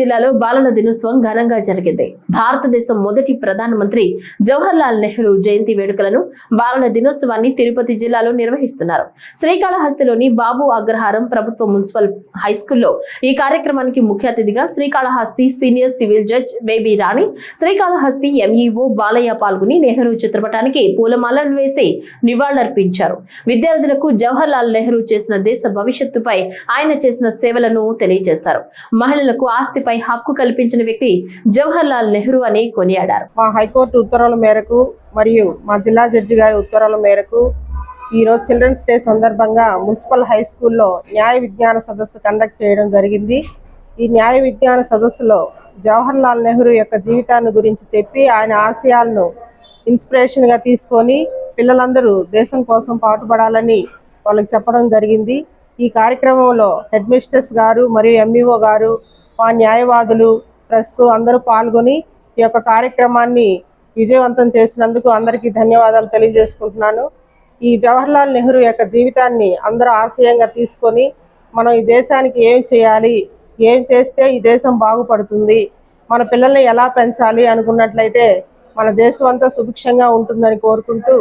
జిల్లాలో బాలల దినోత్సవం ఘనంగా జరిగింది. భారతదేశం మొదటి ప్రధానమంత్రి జవహర్ లాల్ నెహ్రూ జయంతి వేడుకలను బాలల దినోత్సవాన్ని తిరుపతి జిల్లాలో నిర్వహిస్తున్నారు. శ్రీకాళహస్తిలోని బాబు అగ్రహారం ప్రభుత్వ మున్సిపల్ హై స్కూల్లో ఈ కార్యక్రమానికి ముఖ్య అతిథిగా Srikalahasti senior civil judge Baby Rani Srikalahasti MEO Balayya పాల్గొని నెహ్రూ చిత్రపటానికి పూలమాలలు వేసి నివాళులర్పించారు. విద్యార్థులకు జవహర్ లాల్ నెహ్రూ చేసిన దేశ భవిష్యత్తుపై ఆయన చేసిన సేవలను తెలియజేశారు. మహిళలకు ఆస్తిపై హక్కు కల్పించిన వ్యక్తి జవహర్ లాల్ నెహ్రూ అని కొనియాడారు. మా హైకోర్టు ఉత్తర్వుల మేరకు మరియు మా జిల్లా జడ్జి గారి ఉత్తర్వుల మేరకు ఈరోజు చిల్డ్రన్స్ డే సందర్భంగా మున్సిపల్ హై స్కూల్లో న్యాయ విజ్ఞాన సదస్సు కండక్ట్ చేయడం జరిగింది. ఈ న్యాయ విజ్ఞాన సదస్సులో జవహర్ లాల్ నెహ్రూ యొక్క జీవితాన్ని గురించి చెప్పి ఆయన ఆశయాలను ఇన్స్పిరేషన్గా తీసుకొని పిల్లలందరూ దేశం కోసం పాటుపడాలని వాళ్ళకి చెప్పడం జరిగింది. ఈ కార్యక్రమంలో హెడ్ మిస్టర్స్ గారు మరియు ఎంఈఓ గారు మా న్యాయవాదులు ప్రెస్ అందరూ పాల్గొని ఈ యొక్క కార్యక్రమాన్ని విజయవంతం చేసినందుకు అందరికీ ధన్యవాదాలు తెలియజేసుకుంటున్నాను. ఈ జవహర్లాల్ నెహ్రూ యొక్క జీవితాన్ని అందరూ ఆశయంగా తీసుకొని మనం ఈ దేశానికి ఏం చేయాలి ఏం చేస్తే ఈ దేశం బాగుపడుతుంది మన పిల్లల్ని ఎలా పెంచాలి అనుకున్నట్లయితే మన దేశం అంతా సుభిక్షంగా ఉంటుందని కోరుకుంటూ